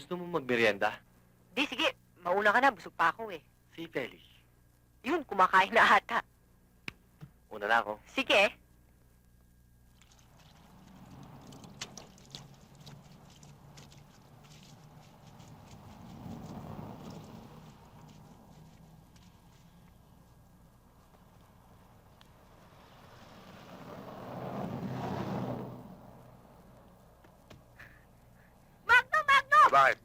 Gusto mo magmerienda? Di, sige. Mauna ka na. Busog pa ako eh. Si Feli. Yun, kumakain na ata. Una na ako. Sige. Magno, Magno! Bakit?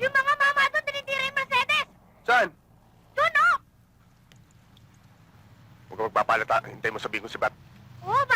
Yung mga mama doon tinitira yung Mercedes! Saan? Doon, oh! Huwag ka magpapalata. Hintay mo sabihin ko si Bat. Oo ba,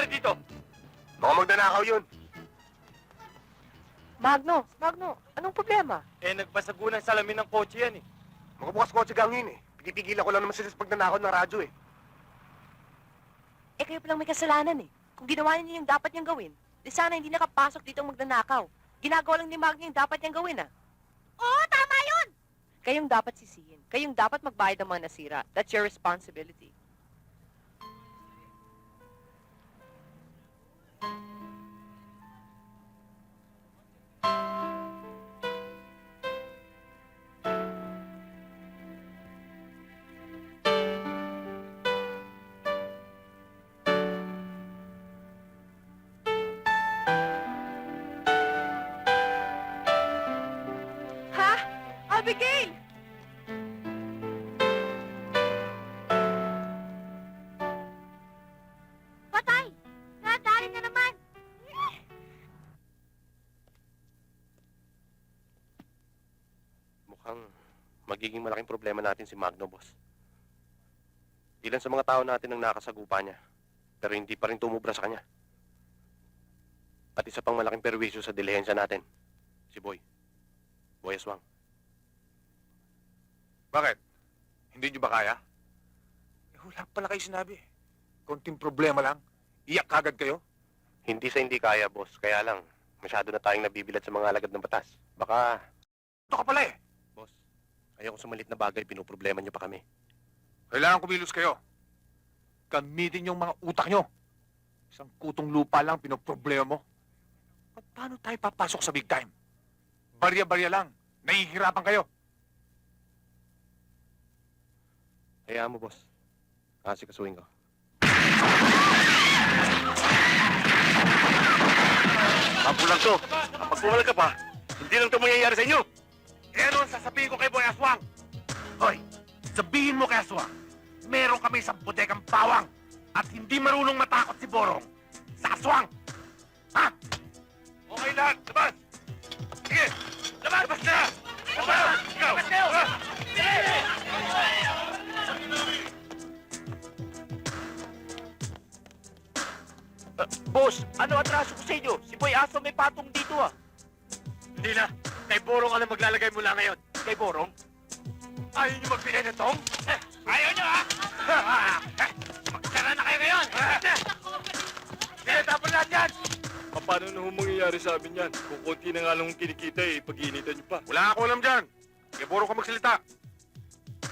nangyari dito? Baka magnanakaw yun. Magno, Magno, anong problema? Eh, nagbasago ng salamin ng kotse yan eh. Magbukas kotse gangin eh. Pinipigilan ko lang naman sila sa pagnanakaw ng radyo eh. Eh, kayo palang may kasalanan eh. Kung ginawa niyo yung dapat niyang gawin, di sana hindi nakapasok dito ang magnanakaw. Ginagawa lang ni Magno yung dapat niyang gawin ah. Oo, tama yun! Kayong dapat sisihin. Kayong dapat magbayad ng mga nasira. That's your responsibility. Abigail! Magiging malaking problema natin si Magno, boss. Ilan sa mga tao natin ang nakasagupa niya, pero hindi pa rin tumubra sa kanya. At isa pang malaking perwisyo sa dilihensya natin, si Boy. Boy Aswang. Bakit? Hindi nyo ba kaya? Eh, wala pala kayo sinabi. Konting problema lang. Iyak kagad kayo. Hindi sa hindi kaya, boss. Kaya lang, masyado na tayong nabibilad sa mga alagad ng batas. Baka, Ito ka pala eh. Boss, ayoko sa malit na bagay, pinoproblema niyo pa kami. Kailangan kumilos kayo. Gamitin yung mga utak nyo. Isang kutong lupa lang pinoproblema mo. Pa- Paano tayo papasok sa big time? Barya-barya lang. Nahihirapan kayo. Hayaan mo, boss. Kasi kasuhin ko. Mapulang to. Kapag pumal ka pa, hindi lang ito mangyayari sa inyo. Eh ano sasabihin ko kay Boy Aswang? Hoy, sabihin mo kay Aswang, meron kami sa bodegang bawang at hindi marunong matakot si Borong sa Aswang. Ha? Okay lahat, labas! Sige, labas! Labas na! Labas! Ikaw! Labas! Boss, ano atraso ko sa inyo? Si Boy Aso may patong dito ah. Hindi na. Kay Borong alam maglalagay mula ngayon. Kay Borong? Ayaw niyo magbigay ng tong? Ayaw niyo, ha? Magsara na kayo ngayon! Sige, tapon lahat yan! Paano na ho mangyayari sa amin yan? Kung konti na nga lang ang kinikita eh, pag-iinitan niyo pa. Wala ako alam dyan. Kaya puro ka magsalita.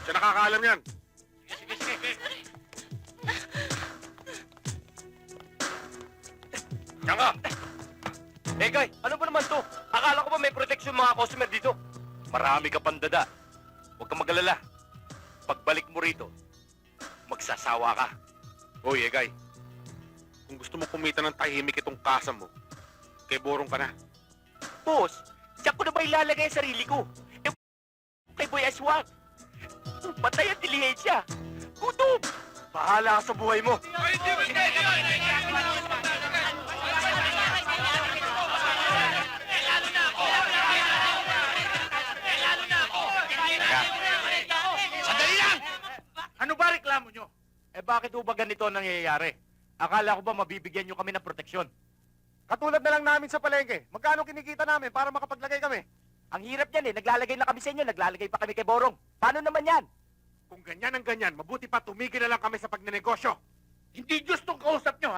Siya nakakaalam yan. Sige, sige, sige. Diyan ka! Eh, guy, ano ba naman to? Akala ko ba may protection mga customer dito? Marami ka pandada. Huwag kang magalala. Pagbalik mo rito, magsasawa ka. Hoy, Egay. Kung gusto mo kumita ng tahimik itong kasa mo, kay Borong ka na. Boss, siya ko na ba ilalagay ang sarili ko? Eh, kay Boy Aswang. Patay ang dilihensya. Gutom! Bahala ka sa buhay mo. Sandali bakit ho ba ganito ang nangyayari? Akala ko ba mabibigyan nyo kami ng proteksyon? Katulad na lang namin sa palengke. Magkano kinikita namin para makapaglagay kami? Ang hirap niyan eh. Naglalagay na kami sa inyo, naglalagay pa kami kay Borong. Paano naman yan? Kung ganyan ang ganyan, mabuti pa tumigil na lang kami sa pagnenegosyo. Hindi Diyos tong kausap nyo.